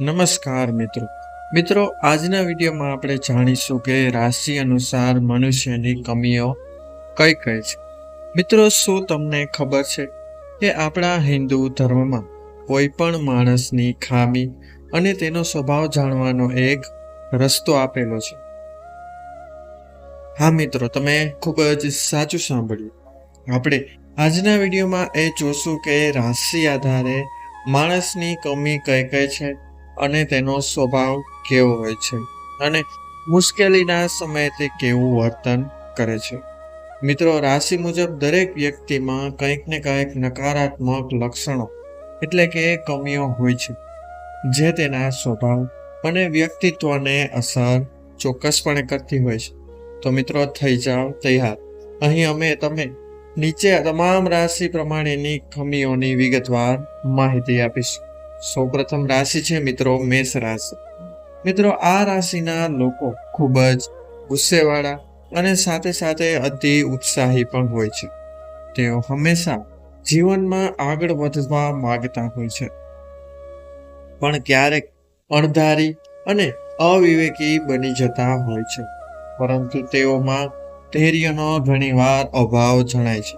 નમસ્કાર મિત્રો. મિત્રો, આજના વિડીયોમાં આપણે જાણીશું કે રાશિ અનુસાર મનુષ્યની કમીઓ કઈ કઈ છે. મિત્રો, શું તમને ખબર છે કે આપણા હિન્દુ ધર્મમાં કોઈ પણ માણસની ખામી અને તેનો સ્વભાવ જાણવાનો એક રસ્તો આપેલો છે? હા મિત્રો, તમે ખૂબ જ સાચું સાંભળ્યું. આપણે આજના વિડીયોમાં એ જોશું કે રાશિ આધારે માણસની કમી કઈ કઈ છે અને તેનો સ્વભાવ કેવો હોય છે અને મુશ્કેલીના સમયે તે કેવું વર્તન કરે છે. મિત્રો, રાશિ મુજબ દરેક વ્યક્તિમાં કંઈક ને કંઈક નકારાત્મક લક્ષણો એટલે કે કમીઓ હોય છે, જે તેના સ્વભાવ અને વ્યક્તિત્વને અસર ચોક્કસપણે કરતી હોય છે. તો મિત્રો, થઈ જાઓ તૈયાર. અહીં અમે તમે નીચે તમામ રાશિ પ્રમાણેની ખમીઓની વિગતવાર માહિતી આપીશું. સૌપ્રથમ રાશિ છે મિત્રો મેષ રાશિ. મિત્રો આ રાશિના લોકો ખૂબ જ ગુસ્સેવાળા અને સાથે સાથે અતિ ઉત્સાહી પણ હોય છે. તેઓ હંમેશા જીવનમાં આગળ વધવા માગતા હોય છે. પણ ક્યારેક અણધારી અને અવિવેકી બની જતા હોય છે. પરંતુ તેઓમાં ધૈર્યનો ઘણીવાર અભાવ જણાય છે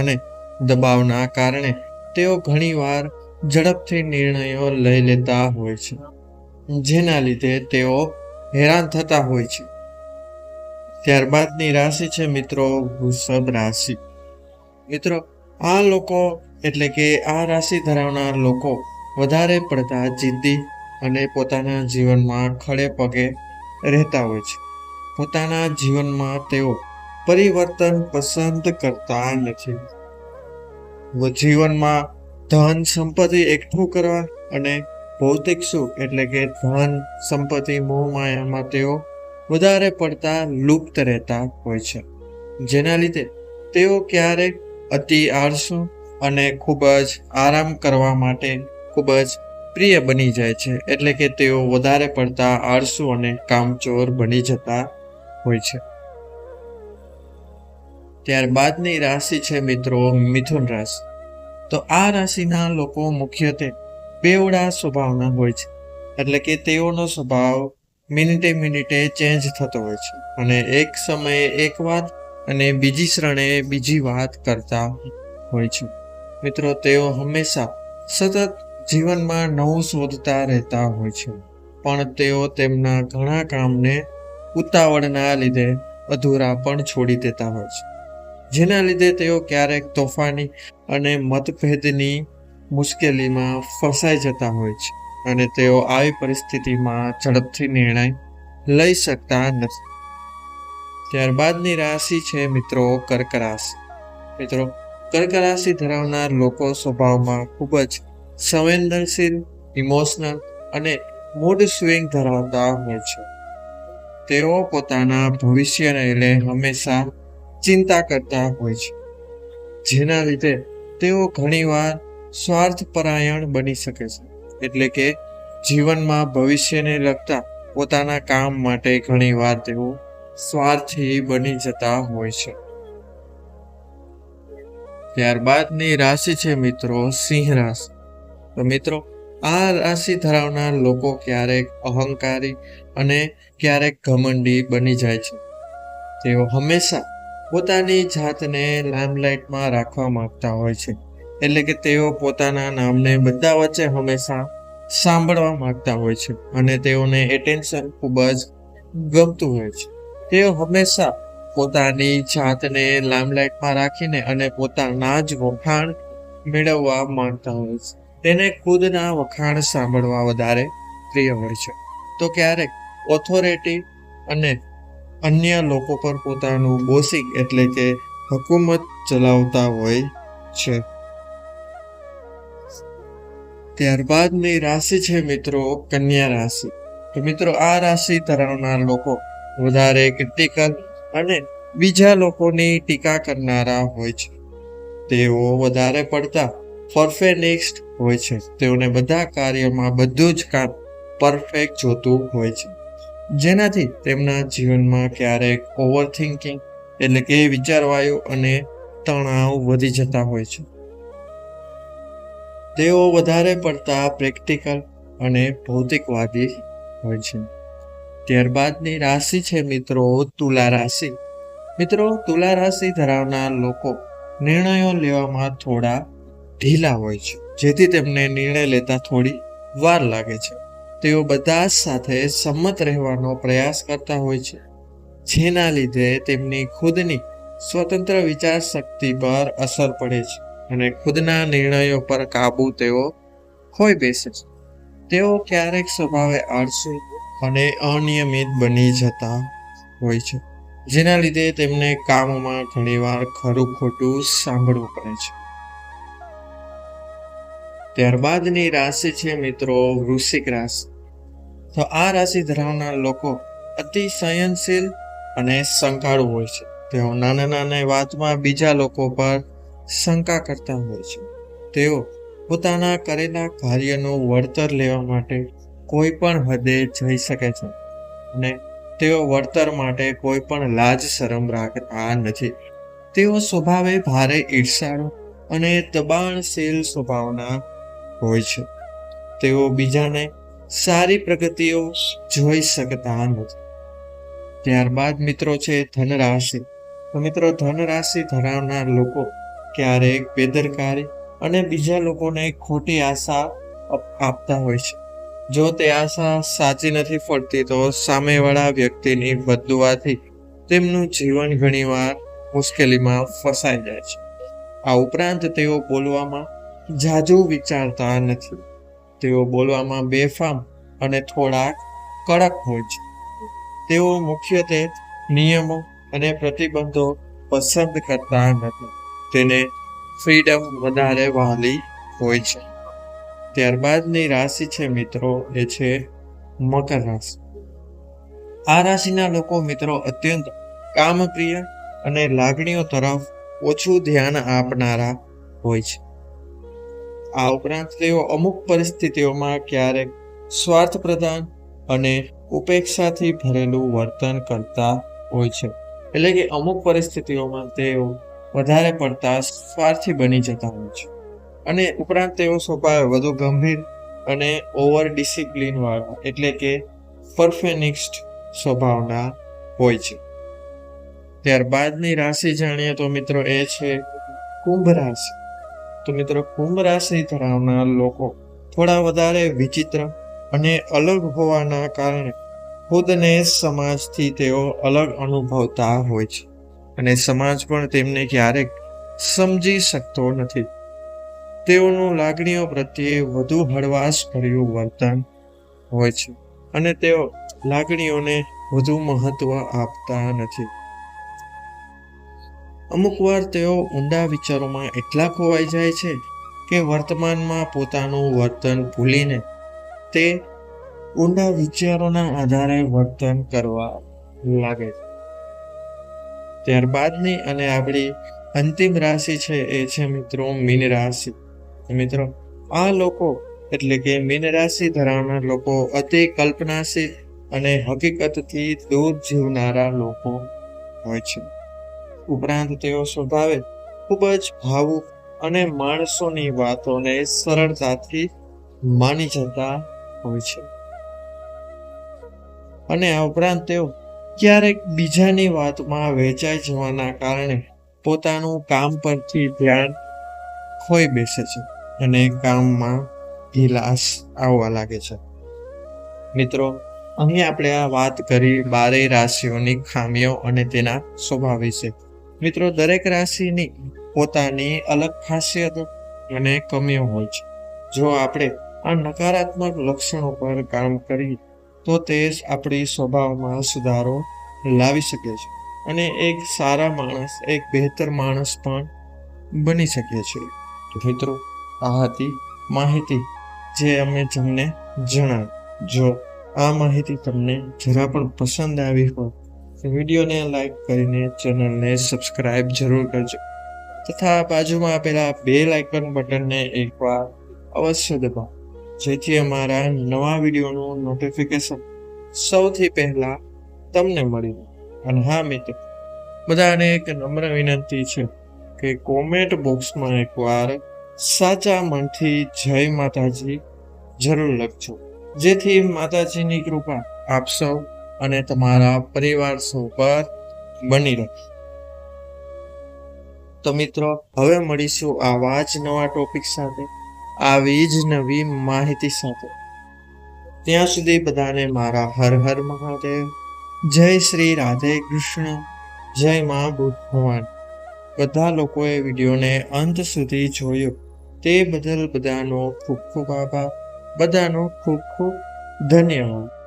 અને દબાવના કારણે તેઓ ઘણીવાર ઝડપથી નિર્ણયો લઈ લેતા હોય છે, જેના લીધે તેઓ હેરાન થતા હોય છે. ત્યારબાદની રાશિ છે મિત્રો, વૃષભ રાશિ. મિત્રો, આ લોકો, એટલે કે આ રાશિ ધરાવનાર લોકો વધારે પડતા જિદ્દી અને પોતાના જીવનમાં ખડે પગે રહેતા હોય છે. પોતાના જીવનમાં તેઓ પરિવર્તન પસંદ કરતા નથી. જીવનમાં ધન સંપત્તિ એકઠું કરવા અને ભૌતિક સુખ એટલે કે ધન સંપત્તિ મોહમાયામાં તેઓ વધારે પડતા લુપ્ત રહેતા હોય છે. જેના લીધે તેઓ ક્યારેક અતિ આળસુ અને ખૂબ જ આરામ કરવા માટે ખૂબ જ પ્રિય બની જાય છે. એટલે કે તેઓ વધારે પડતા આળસુ અને કામચોર બની જતા હોય છે. ત્યારબાદની રાશિ છે મિત્રો મિથુન રાશિ. તો આ રાશિના લોકો મુખ્યત્વે બેવડા સ્વભાવના હોય છે. એટલે કે તેઓનો સ્વભાવ મિનિટે મિનિટે ચેન્જ થતો હોય છે. અને એક સમયે એક વાત અને બીજી શ્રણે બીજી વાત કરતા હોય છે. મિત્રો, તેઓ હંમેશા સતત જીવનમાં નવું શોધતા રહેતા હોય છે. પણ તેઓ તેમના ઘણા કામને ઉતાવળના લીધે અધૂરા પણ છોડી દેતા હોય છે. જેના લીધે તેઓ ક્યારેક તોફાની અને મતભેદની મુશ્કેલીમાં ફસાઈ જતા હોય છે અને તેઓ આવી પરિસ્થિતિમાં ઝડપથી નિર્ણય લઈ શકતા નથી. ત્યારબાદની રાશિ છે મિત્રો કર્ક રાશિ મિત્રો કર્ક રાશિ ધરાવનાર લોકો સ્વભાવમાં ખૂબ જ સંવેદનશીલ, ઇમોશનલ અને મૂડ સ્વિંગ ધરાવતા હોય છે. તેઓ પોતાના ભવિષ્યને લઈને હંમેશા ચિંતા કરતા હોય છે. જેના લીધે તેઓ ઘણીવાર સ્વાર્થપરાયણ બની શકે છે. એટલે કે જીવનમાં ભવિષ્યને લગતા પોતાના કામ માટે ઘણીવાર તેઓ સ્વાર્થી બની જતા હોય છે. ત્યારબાદની રાશિ છે મિત્રો સિંહ રાશિ. તો મિત્રો, આ રાશિ ધરાવનાર લોકો ક્યારેક અહંકારી અને ક્યારેક ઘમંડી બની જાય છે. તેઓ હંમેશા પોતાની જાતને લાઇમલાઇટમાં રાખવા માંગતા હોય છે. એટલે કે તેઓ પોતાના નામને બધા વચ્ચે હંમેશા સાંભળવા માંગતા હોય છે અને તેઓને એટેન્શન ખૂબ જ ગમતું હોય છે. તેઓ હંમેશા પોતાની જાતને લાઇમલાઇટમાં રાખીને અને પોતાના જ વખાણ મેળવવા માંગતા હોય છે. તેને ખુદના વખાણ સાંભળવા વધારે પ્રિય હોય છે. તો ક્યારેક ઓથોરિટી અને અન્ય લોકો પર પોતાનું બોસિંગ એટલે કે હકુમત ચલાવતા હોય છે. ત્યારબાદની રાશિ છે મિત્રો કન્યા રાશિ. તો મિત્રો આ રાશિ ધરાવનાર લોકો વધારે ક્રિટિકલ અને બીજા લોકોની ટીકા કરનારા હોય છે. તેઓ વધારે પડતા પરફેક્નિસ્ટ હોય છે. તેઓને બધા કાર્યમાં બધું જ કામ પરફેક્ટ જોતું હોય છે. જેનાથી તેમના જીવનમાં ક્યારેક ઓવર થિંકિંગ એટલે કે વિચારવાયુ અને તણાવ વધી જતા હોય છે. તેઓ વધારે પડતા પ્રેક્ટિકલ અને ભૌતિકવાદી હોય છે. ત્યારબાદની રાશિ છે મિત્રો, તુલા રાશિ. મિત્રો, તુલા રાશિ ધરાવનાર લોકો નિર્ણયો લેવામાં થોડા ઢીલા હોય છે, જેથી તેમને નિર્ણય લેતા થોડી વાર લાગે છે. તેઓ બધા સાથે સંમત રહેવાનો પ્રયાસ કરતા હોય છે. જેના લીધે તેમની ખુદની સ્વતંત્ર વિચાર શક્તિ પર અસર પડે છે અને ખુદના નિર્ણયો પર કાબુ તેઓ ખોઈ બેસે છે. તેઓ ક્યારેક સ્વભાવે આળસુ અને અનિયમિત બની જતા હોય છે, જેના લીધે તેમને કામમાં ઘણીવાર ખરું ખોટું સાંભળવું પડે છે. ત્યારબાદની રાશિ છે મિત્રો વૃશ્ચિક રાશિ. તો આ રાશિ ધરાવનાર લોકો અતિ સંયનશીલ અને શંકાળુ હોય છે. તેઓ નાના નાના વાતમાં બીજા લોકો પર શંકા કરતા હોય છે. તેઓ પોતાના કરેલા કાર્યનું વળતર લેવા માટે કોઈ પણ હદે જઈ શકે છે અને તેઓ વળતર માટે કોઈ પણ લાજ શરમ રાખતા નથી. તેઓ સ્વભાવે ભારે ઈર્ષાળુ અને દબાણશીલ સ્વભાવના હોય છે. તેઓ બીજાને સારી પ્રગતિઓ જોઈ શકતા નથી. ત્યારબાદ મિત્રો છે ધનરાશિ. તો મિત્રો, ધનરાશિ ધરાવનાર લોકો ક્યારેક બેદરકારી અને બીજા લોકોને ખોટી આશા આપતા હોય છે. જો તે આશા સાચી નથી ફળતી તો સામેવાળા વ્યક્તિની બદદુઆથી તેમનું જીવન ઘણીવાર મુશ્કેલીમાં ફસાઈ જાય છે. આ ઉપરાંત તેઓ બોલવામાં જાજુ વિચારતા નથી. તેઓ બોલવામાં બેફામ અને થોડાક કડક હોય છે. તેઓ મુખ્યત્વે નિયમો અને પ્રતિબંધો પસંદ કરતા નથી. તેને ફ્રીડમ વધારે વહાલી હોય છે. ત્યારબાદની રાશિ છે મિત્રો, એ છે મકર રાશિ. આ રાશિના લોકો મિત્રો અત્યંત કામપ્રિય અને લાગણીઓ તરફ ઓછું ધ્યાન આપનારા હોય છે. આ ઉપરાંત તેઓ અમુક પરિસ્થિતિઓમાં ક્યારેક સ્વાર્થ પ્રદાન અને ઉપેક્ષાથી ભરેલું વર્તન કરતા હોય છે. એટલે કે અમુક પરિસ્થિતિઓમાં તેઓ વધારે પડતા સ્વાર્થી બની જતા હોય છે. અને ઉપરાંત તેઓ સ્વભાવે વધુ ગંભીર અને ઓવર ડિસિપ્લિન વાળા, એટલે કે પરફેનિસ્ટ સ્વભાવના હોય છે. ત્યારબાદની રાશિ જાણીએ તો મિત્રો એ છે કુંભ રાશિ. તો મિત્રો, કુંભ રાશિ ધરાવનાર લોકો થોડા વધારે વિચિત્ર અને અલગ હોવાના કારણે ખુદને સમાજથી તેઓ અલગ અનુભવતા હોય છે. અને સમાજ પણ તેમને ક્યારેક સમજી શકતો નથી. તેઓનું લાગણીઓ પ્રત્યે વધુ હળવાશ ભર્યું વર્તન હોય છે અને તેઓ લાગણીઓને વધુ મહત્વ આપતા નથી. અમુક વાર તેઓ ઊંડા વિચારોમાં એટલા ખોવાઈ જાય છે કે વર્તમાનમાં પોતાનું વર્તન ભૂલીને તે ઊંડા વિચારોના આધારે વર્તન કરવા લાગે છે. ત્યારબાદની અને આપણી અંતિમ રાશિ છે એ છે મિત્રો મીન રાશિ. મિત્રો, આ લોકો એટલે કે મીન રાશિ ધરાવનાર લોકો અતિ કલ્પનાશીલ અને હકીકતથી દૂર જીવનારા લોકો હોય છે. ઉપરાંત તેઓ સ્વભાવે ખૂબ જ ભાવુક અને માણસોની વાતોને સરળતાથી માની જતા હોય છે. અને આ ઉપરાંત તેઓ ક્યારેક બીજાની વાતમાં વેચાઈ જવાના કારણે પોતાનું કામ પરથી ધ્યાન ખોઈ બેસે છે અને કામમાં ઢીલાસ આવવા લાગે છે. મિત્રો, અહીં આપણે આ વાત કરી બારેય રાશિઓની ખામીઓ અને તેના સ્વભાવ વિશે. મિત્રો, દરેક રાશિની પોતાની અલગ ખાસિયતો અને કમીઓ હોય છે. જો આપણે આ નકારાત્મક લક્ષણો પર કામ કરીએ, તો તે આપણી સ્વભાવમાં સુધારો લાવી શકે છે અને એક સારા માણસ, એક બહેતર માણસ પણ બની શકે છે. મિત્રો, આ હતી માહિતી જે અમે તમને જણાવી. જો આ માહિતી તમને જરા પણ પસંદ આવી હોય વિડીયોને લાઈક કરીને ચેનલને સબસ્ક્રાઇબ જરૂર કરજો. તથા બાજુમાં આપેલા બે લાઇકન બટનને એકવાર અવશ્ય દબાવો. જેથી અમારા નવા વિડીયોનું નોટિફિકેશન સૌથી પહેલાં તમને મળી. રહે અને હા, મિત્રો, બધાને એક નમ્ર વિનંતી છે કે કોમેન્ટ બોક્સમાં એકવાર સાચા મનથી જય માતાજી જરૂર લખજો. જેથી માતાજીની કૃપા આપ સૌ અને તમારા પરિવાર સૌ બની રહે. તો મિત્રો, હવે મળીશું આવા જ નવા ટોપિક સાથે, આવી જ નવી માહિતી સાથે. ત્યાં સુધી બધાને મારા હર હર મહાદેવ, જય શ્રી રાધે કૃષ્ણ, જય મા બુદ્ધ ભગવાન બધા લોકોએ વિડીયોને અંત સુધી જોયો. તે બદલ બધાનો ખૂબ ખૂબ આભાર. બધાનો ખૂબ ખૂબ ધન્યવાદ.